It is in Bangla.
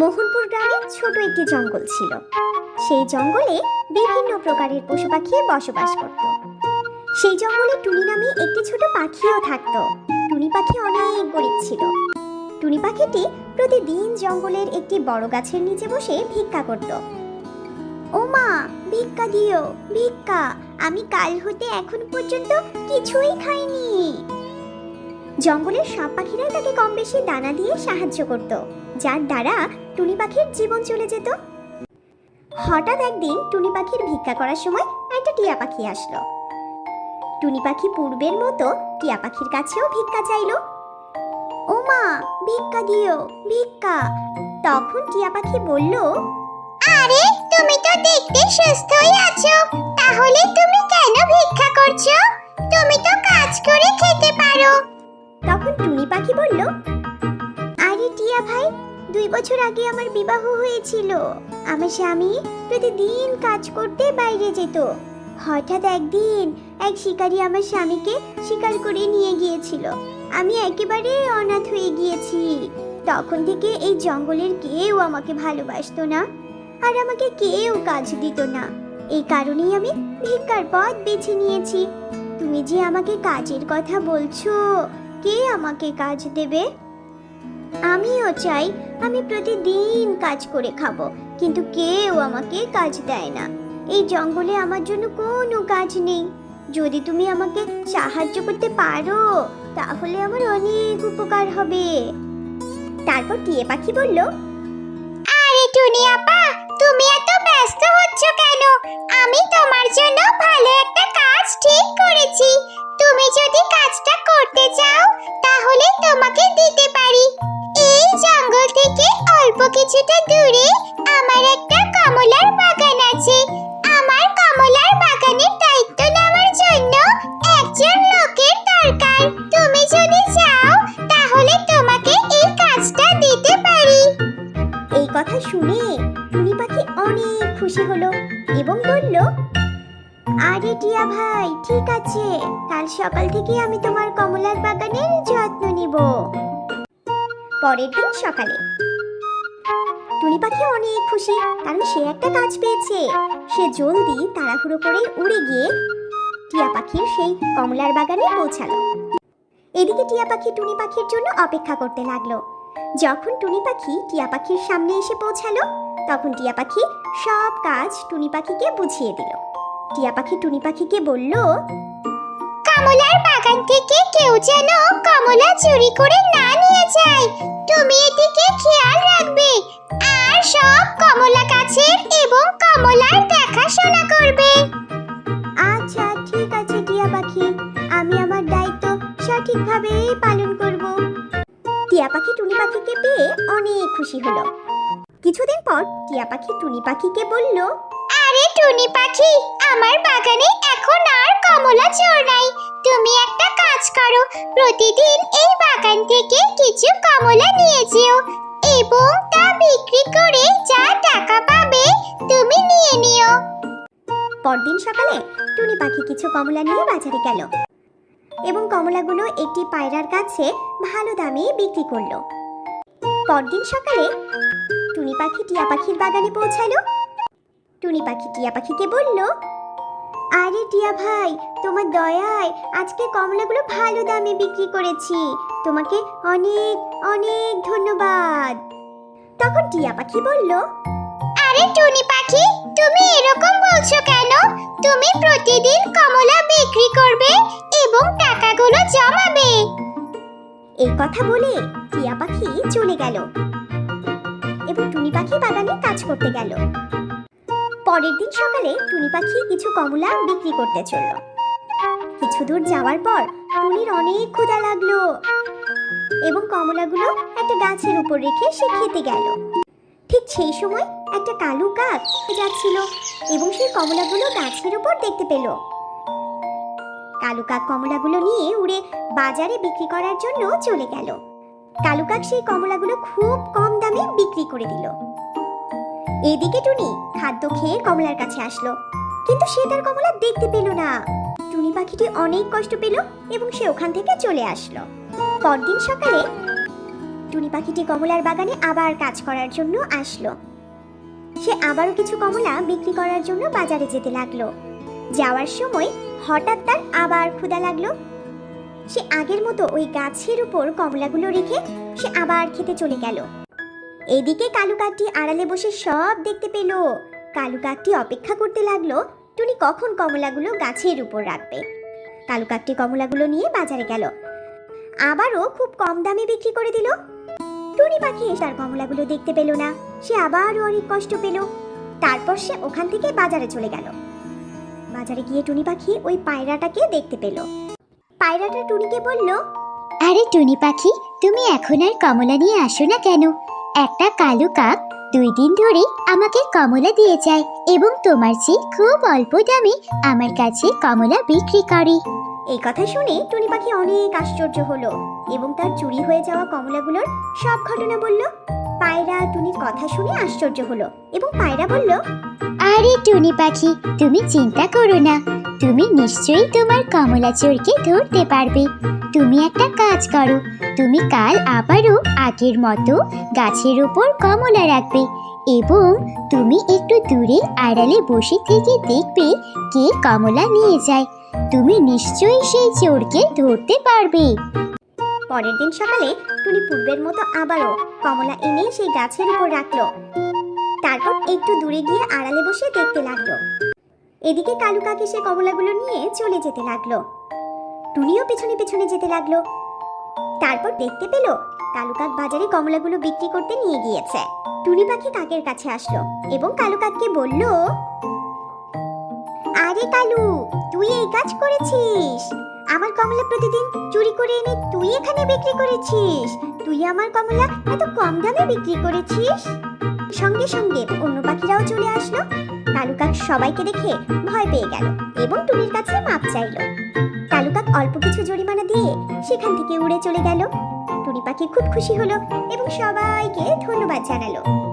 মোহনপুর গ্রামে ছোট একটি জঙ্গল ছিল। সেই জঙ্গলে বিভিন্ন প্রকারের পশু পাখি বসবাস করত। সেই জঙ্গলে টুনি নামে একটি ছোট পাখিও থাকত। টুনি পাখি অনেক গরিব ছিল। টুনি পাখিটি প্রতিদিন জঙ্গলের একটি বড় গাছের নিচে বসে ভিক্ষা করত। ও মা, ভিক্ষা দিও, ভিক্ষা। আমি কাল হতে এখন পর্যন্ত কিছুই খাইনি। জঙ্গলের সব পাখিরাই তাকে কম বেশি দানা দিয়ে সাহায্য করত, যার দ্বারা টুনি পাখির জীবন চলে যেত। হঠাৎ একদিন টুনি পাখির ভিক্ষা করার সময় একটা টিয়া পাখি আসলো। টুনি পাখি পূর্বের মতো টিয়া পাখির কাছেও ভিক্ষা চাইলো। ও মা, ভিক্ষা দিও, ভিক্ষা। তখন টিয়া পাখি বলল, আরে, তুমি তো দেখতে সুস্থই আছো। তাহলে তুমি কেন ভিক্ষা করছ? তুমি তো কাজ করে খেতে পারো। তখন টুনি পাখি বলল, আরে টিয়া ভাই, দুই বছর আগে আমার বিবাহ হয়েছিল। আমার স্বামী প্রতিদিন কাজ করতে বাইরে যেত। হঠাৎ একদিন এক শিকারী আমার স্বামীকে শিকার করে নিয়ে গিয়েছিল। আমি একেবারে অনাথ হয়ে গিয়েছি। তখন থেকে এই জঙ্গলের কেউ আমাকে ভালোবাসতো না, আর আমাকে কেউ কাজ দিত না। এই কারণেই আমি ভিক্ষার পথ বেছে নিয়েছি। তুমি যে আমাকে কাজের কথা বলছো কে আমাকে কাজ দেবে? আমিও চাই আমি প্রতিদিন কাজ করে খাব, কিন্তু কেউ আমাকে কাজ দেয় না। এই জঙ্গলে আমার জন্য কোনো কাজ নেই। যদি তুমি আমাকে সাহায্য করতে পারো, তাহলে আমার অনেক উপকার হবে। তারপর টিয়ে পাখি বলল, আরে টুনি আপা, তুমি কথা শুনে টুনি পাখি অনেক খুশি হলো এবং বলল, আরে টিয়া ভাই, ঠিক আছে। কাল সকাল থেকে আমি তোমার কমলার বাগানের যত্ন নিব। পরের দিন সকালে টুনি পাখি অনেক খুশি, কারণ সে একটা কাজ পেয়েছে। সে জলদি তাড়াহুড়ো করে উড়ে গিয়ে টিয়া পাখির সেই কমলার বাগানে পৌঁছালো। এদিকে টিয়া পাখি টুনি পাখির জন্য অপেক্ষা করতে লাগল। যখন টুনি পাখি টিয়া পাখির সামনে এসে পৌঁছালো, তখন টিয়া পাখি সব কাজ টুনি পাখিকে বুঝিয়ে দিল। টিয়া পাখি টুনি পাখিকে বলল, কমলার বাগান থেকে কেউ যেন কমলা চুরি করে না নিয়ে যায়। তুমি এদিকে খেয়াল রাখবে। আর সব কমলা গাছের এবং কমলার দেখাশোনা করবে। আচ্ছা ঠিক আছে টিয়া পাখি। আমি আমার দায়িত্ব সঠিকভাবে পালন করব। টিয়া পাখি টুনি পাখিকে পেয়ে অনেক খুশি হলো। কিছুদিন পর টিয়া পাখি টুনি পাখিকে বলল, আরে টুনি পাখি, আমার বাগানে এখন আর কমলা চোর নাই। তুমি একটা কাজ করো, প্রতিদিন এই বাগান থেকে কিছু কমলা নিয়ে যেও এবং তা বিক্রি করে যা টাকা পাবে তুমি নিয়ে নিও। পরদিন সকালে টুনি পাখি কিছু কমলা নিয়ে বাজারে গেল। এবং কমলাগুলো একটি পায়রার কাছে ভালো দামে বিক্রি করল। পরদিন সকালে টুনি পাখি টিয়া পাখির বাগানে পৌঁছালো। টুনি পাখি টিয়া পাখিকে বলল, আরে টিয়া ভাই, তোমার দয়ায় আজকে কমলাগুলো ভালো দামে বিক্রি করেছি। তোমাকে অনেক অনেক ধন্যবাদ। তখন টিয়া পাখি বলল, আরে টুনি পাখি তুমি এরকম বলছো কেন? তুমি প্রতিদিন কমলা বিক্রি করবে এবং টাকাগুলো জমাবে। এই কথা বলে টিয়া পাখি চলে গেল। এবং টুনি পাখি বাগানে কাজ করতে গেল। পরের দিন সকালে টুনি পাখি কিছু কমলা বিক্রি করতে চলল। কিছু দূর যাওয়ার পর টুনির অনেক ক্ষুধা লাগল এবং কমলাগুলো একটা গাছের উপর রেখে সে খেতে গেল। ঠিক সেই সময় একটা কালু কাক যাচ্ছিল এবং সেই কমলাগুলো গাছের উপর দেখতে পেল। কালু কাক কমলাগুলো নিয়ে উড়ে বাজারে বিক্রি করার জন্য চলে গেল। কালু কাক সেই কমলাগুলো খুব কম দামে বিক্রি করে দিল। এদিকে টুনি খাদ্য খেয়ে কমলার কাছে আসলো, কিন্তু সে তার কমলা দেখতে পেল না। টুনি পাখিটি অনেক কষ্ট পেল এবং সে ওখান থেকে চলে আসলো। পরদিন সকালে টুনি পাখিটি কমলার বাগানে আবার কাজ করার জন্য আসলো। সে আবারও কিছু কমলা বিক্রি করার জন্য বাজারে যেতে লাগল। যাওয়ার সময় হঠাৎ তার আবার ক্ষুধা লাগল। সে আগের মতো ওই গাছের উপর কমলাগুলো রেখে সে আবার খেতে চলে গেল। এদিকে কালু কাকটি আড়ালে বসে সব দেখতে পেল। কালু কাকটি অপেক্ষা করতে লাগল, টুনি, কখন কমলাগুলো গাছের উপর রাখবে? কালু কাকটি কমলাগুলো নিয়ে বাজারে গেল। আবারও খুব কম দামে বিক্রি করে দিল। টুনি পাখি তার কমলাগুলো দেখতে পেল না। সে আবারও অনেক কষ্ট পেল। তারপর সে ওখান থেকে বাজারে চলে গেল। বাজারে গিয়ে টুনি পাখি ওই পায়রাটাকে দেখতে পেল। পায়রাটা টুনিকে বলল আরে টুনি পাখি তুমি এখন আর কমলা নিয়ে আসো না কেন? একটা কালো কাক দুই দিন ধরে আমাকে কমলা দিয়ে যায় এবং তোমার চেয়ে খুব অল্প দামে আমার কাছে কমলা বিক্রি করে। এই কথা শুনে টুনি পাখি অনেক আশ্চর্য হলো। এবং তার চুরি হয়ে যাওয়া কমলাগুলোর সব ঘটনা বলল। পায়রা টুনির কথা শুনে আশ্চর্য হলো এবং পায়রা বলল, আরে টুনি পাখি, তুমি চিন্তা করো না। তুমি নিশ্চয়ই তোমার কমলা চোরকে ধরতে পারবে। তুমি একটা কাজ করো। তুমি কাল আবারও আগের মতো গাছের উপর কমলা রাখবে এবং তুমি একটু দূরে আড়ালে বসে থেকে দেখবে কে কমলা নিয়ে যায়। তুমি নিশ্চয়ই সেই চোরকে ধরতে পারবে। পরের দিন সকালে টুনি পূর্বের মতো আবারও কমলা এনে সেই গাছের উপর রাখল। তারপর একটু দূরে গিয়ে আড়ালে বসে দেখতে লাগল। এদিকে কালু কাকি সে কমলাগুলো নিয়ে চলে যেতে লাগল। টুনিও পেছনে পেছনে যেতে লাগল। তারপর দেখতে পেল কালু কাক বাজারে কমলাগুলো বিক্রি করতে নিয়ে গিয়েছে। টুনি পাখি কাকের কাছে আসলো এবং কালু কাককে বলল, আরে কালু, তুই এই কাজ করেছিস? আমার কমলা প্রতিদিন চুরি করে এনে তুই এখানে বিক্রি করেছিস? তুই আমার কমলা এত কম দামে বিক্রি করেছিস? সঙ্গে সঙ্গে অন্য পাখিরাও চলে আসলো। কালু কাক সবাইকে দেখে ভয় পেয়ে গেল এবং টুনির কাছে মাপ চাইলো। কালু কাক অল্প কিছু জরিমানা দিয়ে সেখান থেকে উড়ে চলে গেল। টুনি পাখি খুব খুশি হলো এবং সবাইকে ধন্যবাদ জানালো।